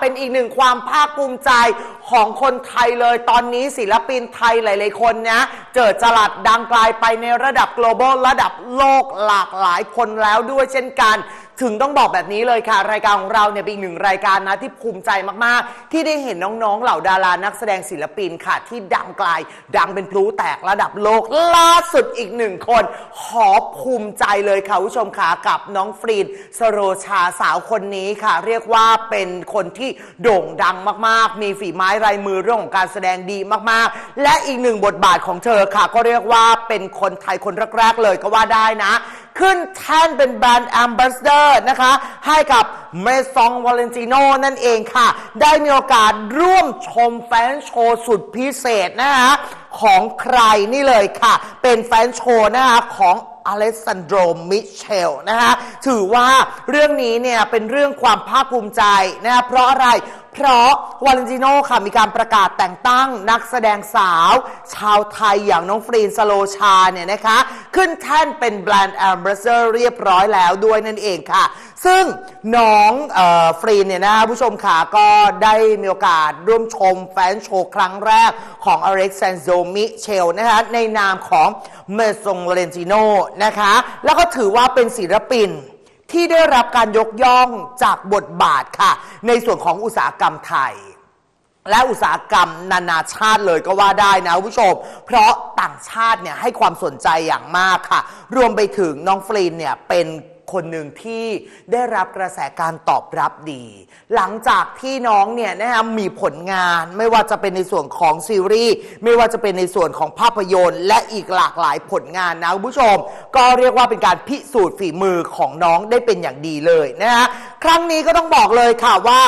เป็นอีกหนึ่งความภาคภูมิใจของคนไทยเลย ตอนนี้ศิลปินไทยหลาย ๆ คนนะเจิดจลัดดังไกลไปในระดับ global ระดับโลกหลากหลายคนแล้วด้วยเช่นกันถึงต้องบอกแบบนี้เลยค่ะ รายการของเราเนี่ยเป็นอีกหนึ่งรายการนะที่ภูมิใจมากๆ ที่ได้เห็นน้องๆ เหล่าดารานักแสดงศิลปินค่ะ ที่ดังไกล ดังเป็นพลุแตกระดับโลกล่าสุดอีกหนึ่งคน ขอภูมิใจเลยค่ะผู้ชมค่ะกับน้องฟรีนสโรชาสาวคนนี้ค่ะ เรียกว่าเป็นคนที่โด่งดังมากๆ มีฝีไม้ลายมือเรื่องของการแสดงดีมากๆ และอีกหนึ่งบทบาทของเธอค่ะ ก็เรียกว่าเป็นคนไทยคนแรกๆเลยก็ว่าได้นะ ขึ้นแท่นเป็นแบรนด์แอมบาสเดอร์นะคะ ให้กับเมซองวาเลนติโนนั่นเองค่ะ ได้มีโอกาสร่วมชมแฟนโชว์สุดพิเศษนะคะของใครนี่เลยค่ะ เป็นแฟนโชว์นะคะของอเลสซานโดรมิเชลนะคะถือว่าเรื่องนี้เนี่ยเป็นเรื่องความภาคภูมิใจนะคะเพราะอะไร เพราะวาเลนติโน่ค่ะมีการประกาศแต่งตั้งนักแสดงสาว ชาวไทยอย่างน้องฟรีนสโลชาเนี่ยนะคะ ขึ้นแท่นเป็นแบรนด์แอมบาสเดอร์เรียบร้อยแล้วด้วยนั่นเองค่ะ ซึ่งน้องออฟรีนเนี่ยนะคะผู้ชมค่ะก็ได้มีโอกาสร่วมชมแฟนโชว์ครั้งแรกของอเล็กซานโดมิเชลนะคะในนามของเมซงเลนติโนนะคะ แล้วก็ถือว่าเป็นศิลปิน ที่ได้รับการยกย่องจากบทบาทค่ะ ในส่วนของอุตสาหกรรมไทย และอุตสาหกรรมนานาชาติเลยก็ว่าได้นะคุณผู้ชม เพราะต่างชาติเนี่ยให้ความสนใจอย่างมากค่ะ รวมไปถึงน้องฟลีนเนี่ยเป็น คนหนึ่งที่ได้รับกระแสการตอบรับดี หลังจากที่น้องเนี่ยนะฮะมีผลงานไม่ว่าจะเป็นในส่วนของซีรีส์ไม่ว่าจะเป็นในส่วนของภาพยนตร์ และอีกหลากหลายผลงานนะคุณผู้ชม ก็เรียกว่าเป็นการพิสูจน์ฝีมือของน้องได้เป็นอย่างดีเลยนะฮะครั้งนี้ก็ต้องบอกเลยค่ะว่า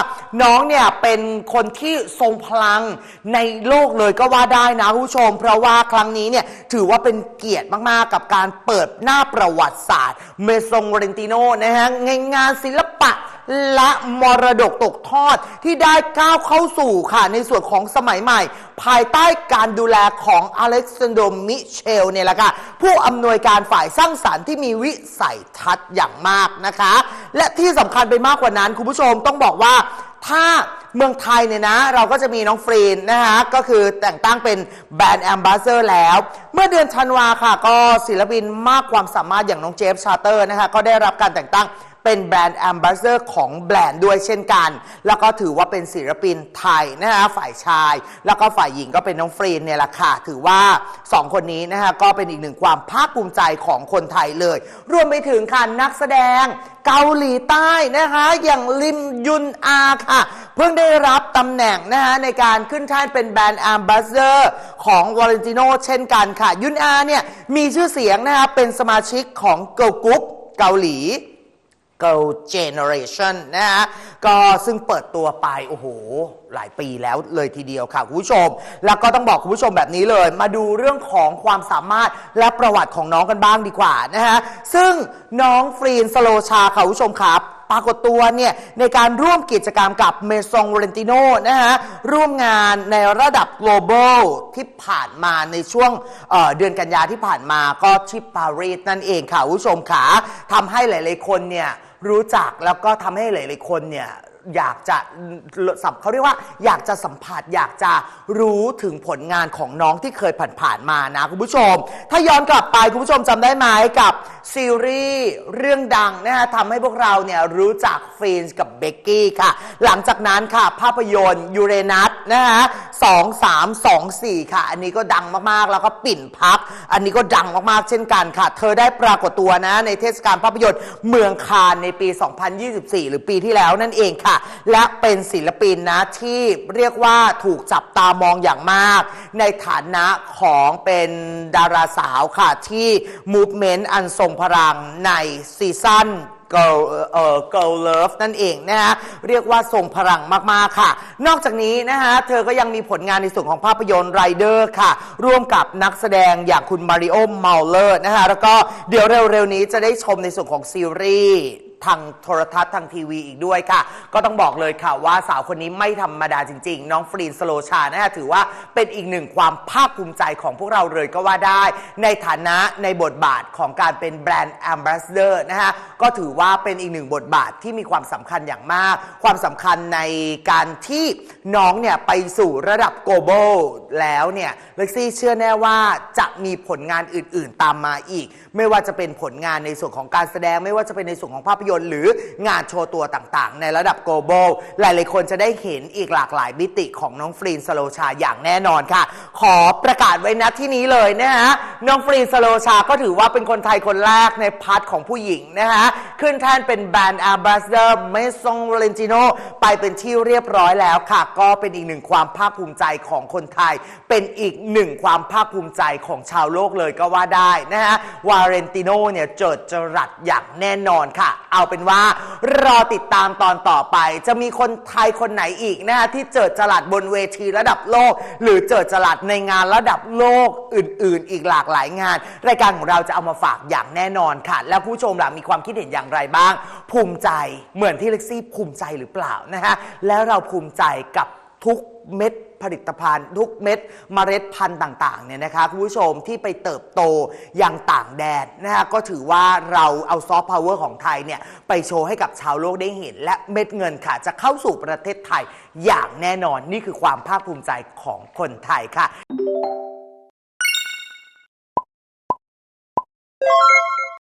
น้องเนี่ยเป็นคนที่ทรงพลังในโลกเลยก็ว่าได้นะคุณผู้ชม เพราะว่าครั้งนี้เนี่ยถือว่าเป็นเกียรติมากๆ กับการเปิดหน้าประวัติศาสตร์ เมซงเรนติโนนะฮะในงานศิลปะและมรดกตกทอดที่ได้ก้าวเข้าสู่ค่ะ ในส่วนของสมัยใหม่ ภายใต้การดูแลของอเล็กซานโดมิเชลเนี่ยแหละค่ะ ผู้อำนวยการฝ่ายสร้างสารรค์ที่มีวิสัยทัศน์อย่างมากนะคะ และที่สำคัญไปมากกว่านั้น คุณผู้ชมต้องบอกว่า ถ้าเมืองไทยเนี่ยนะ เราก็จะมีน้องฟรีนนะคะก็คือแต่งตั้งเป็นแบรนด์แอมบาสเดอร์แล้ว เมื่อเดือนธันวาค่ะ ก็ศิลปินมากความสามารถอย่างน้องเจฟชาร์เตอร์นะคะก็ได้รับการแต่งตั้ง เป็นแบรนด์แอมบาสเดอร์ของแบรนด์ด้วยเช่นกัน แล้วก็ถือว่าเป็นศิลปินไทยนะฮะฝ่ายชาย แล้วก็ฝ่ายหญิงก็เป็นน้องฟรีนเนี่ยแหละค่ะ ถือว่า 2 คนนี้นะฮะก็เป็นอีกหนึ่งความภาคภูมิใจของคนไทยเลย รวมไปถึงค่ะนักแสดงเกาหลีใต้นะคะอย่างลิมยุนอาค่ะ เพิ่งได้รับตำแหน่งนะฮะในการขึ้นแท่นเป็นแบรนด์แอมบาสเดอร์ของวาเลนติโนเช่นกันค่ะ ยุนอาเนี่ยมีชื่อเสียงนะคะเป็นสมาชิกของเกิร์ลกรุ๊ปเกาหลี g o l Generation นะฮะก็ซึ่งเปิดตัวไป โอ้โห หลายปีแล้วเลยทีเดียวค่ะ คุณผู้ชม แล้วก็ต้องบอกคุณผู้ชมแบบนี้เลย มาดูเรื่องของความสามารถและประวัติของน้องกันบ้างดีกว่านะฮะซึ่งน้องฟรีนสโลชาค่ะ คุณผู้ชมครับ ปรากฏตัวเนี่ยในการร่วมกิจกรรมกับเมซองเรนติโนนะฮะร่วมงานในระดับ global ที่ผ่านมาในช่วงเเดือนกันยาที่ผ่านมาก็ที่ปารีสนั่นเองค่ะคุณผู้ชมขาทำให้หลาย ๆ คนเนี่ยรู้จักแล้วก็ทำให้หลาย ๆ คนเนี่ย อยากจะสัมเขาเรียกว่าอยากจะสัมผัสอยากจะรู้ถึงผลงานของน้องที่เคยผ่านๆมานะคุณผู้ชม ถ้าย้อนกลับไปคุณผู้ชมจำได้ไหมกับซีรีส์เรื่องดังนะฮะทำให้พวกเราเนี่ยรู้จักฟีนส์กับเบกกี้ค่ะ หลังจากนั้นค่ะภาพยนตร์ยูเรนัสนะฮะสองสามสองสี่ค่ะ อันนี้ก็ดังมากๆ แล้วก็ปิ่นพัก อันนี้ก็ดังมากๆ เช่นกันค่ะ เธอได้ปรากฏตัวนะในเทศกาลภาพยนตร์เมืองคานในปี 2024 หรือปีที่แล้วนั่นเองค่ะ และเป็นศิลปินนะที่เรียกว่าถูกจับตามองอย่างมาก ในฐานะของเป็นดาราสาวค่ะที่มูฟเมนต์อันทรงพลังในซีซั่น Girl เอ่อ Girl Love นั่นเองนะฮะเรียกว่าส่งพลังมากๆค่ะ นอกจากนี้นะฮะเธอก็ยังมีผลงานในส่วนของภาพยนตร์ไรเดอร์ค่ะ ร่วมกับนักแสดงอย่างคุณมาริโอเมาเลอร์นะฮะแล้วก็เดี๋ยวเร็วๆนี้จะได้ชมในส่วนของซีรีส์ ทางโทรทัศน์ทางทีวีอีกด้วยค่ะ ก็ต้องบอกเลยค่ะว่าสาวคนนี้ไม่ธรรมดาจริง ๆ น้องฟรีนสโลชานะฮะถือว่าเป็นอีกหนึ่งความภาคภูมิใจของพวกเราเลยก็ว่าได้ ในฐานะในบทบาทของการเป็นแบรนด์แอมบาสเดอร์นะฮะก็ถือว่าเป็นอีกหนึ่งบทบาทที่มีความสำคัญอย่างมาก ความสำคัญในการที่น้องเนี่ยไปสู่ระดับ global แล้วเนี่ยเล็กซี่เชื่อแน่ว่าจะมีผลงานอื่น ๆ ตามมาอีก ไม่ว่าจะเป็นผลงานในส่วนของการแสดงไม่ว่าจะเป็นในส่วนของภาพยนตร์หรืองานโชว์ตัวต่างๆ ในระดับ global หลายๆคนจะได้เห็นอีกหลากหลายมิติของน้องฟรีนสโลชาอย่างแน่นอนค่ะ ขอประกาศไว้ณที่นี้เลยนะฮะน้องฟรีนสโลชาก็ถือว่าเป็นคนไทยคนแรกในพาร์ทของผู้หญิงนะฮะขึ้นแท่นเป็นแบรนด์ a m b a s s a d o r m a s o n v a l e n t i n o ไปเป็นที่เรียบร้อยแล้วค่ะ ก็เป็นอีกหนึ่งความภาคภูมิใจของคนไทย เป็นอีกหนึ่งความภาคภูมิใจของชาวโลกเลยก็ว่าได้นะฮะวาเรนติโนเนี่ยเจิดจรัสอย่างแน่นอนค่ะ เอาเป็นว่ารอติดตามตอนต่อไป จะมีคนไทยคนไหนอีกนะฮะที่เจิดจรัสบนเวทีระดับโลก หรือเจิดจรัสในงานระดับโลกอื่น ๆ อีกหลากหลายงาน รายการของเราจะเอามาฝากอย่างแน่นอนค่ะ แล้วผู้ชมล่ะมีความคิดเห็นอย่างไรไรบ้าง ภูมิใจเหมือนที่เล็กซี่ภูมิใจหรือเปล่านะฮะแล้วเราภูมิใจกับทุกเม็ดผลิตภัณฑ์ ทุกเม็ดมเมล็ดพันธุ์ต่างๆเนี่ยนะคะคุณผู้ชมที่ไปเติบโตอย่างต่างแดนนะคะก็ถือว่าเราเอาซอฟต์พาวเวอร์ของไทยเนี่ยไปโชว์ให้กับชาวโลกได้เห็น และเม็ดเงินค่ะจะเข้าสู่ประเทศไทยอย่างแน่นอนนี่คือความภาคภูมิใจของคนไทยค่ะ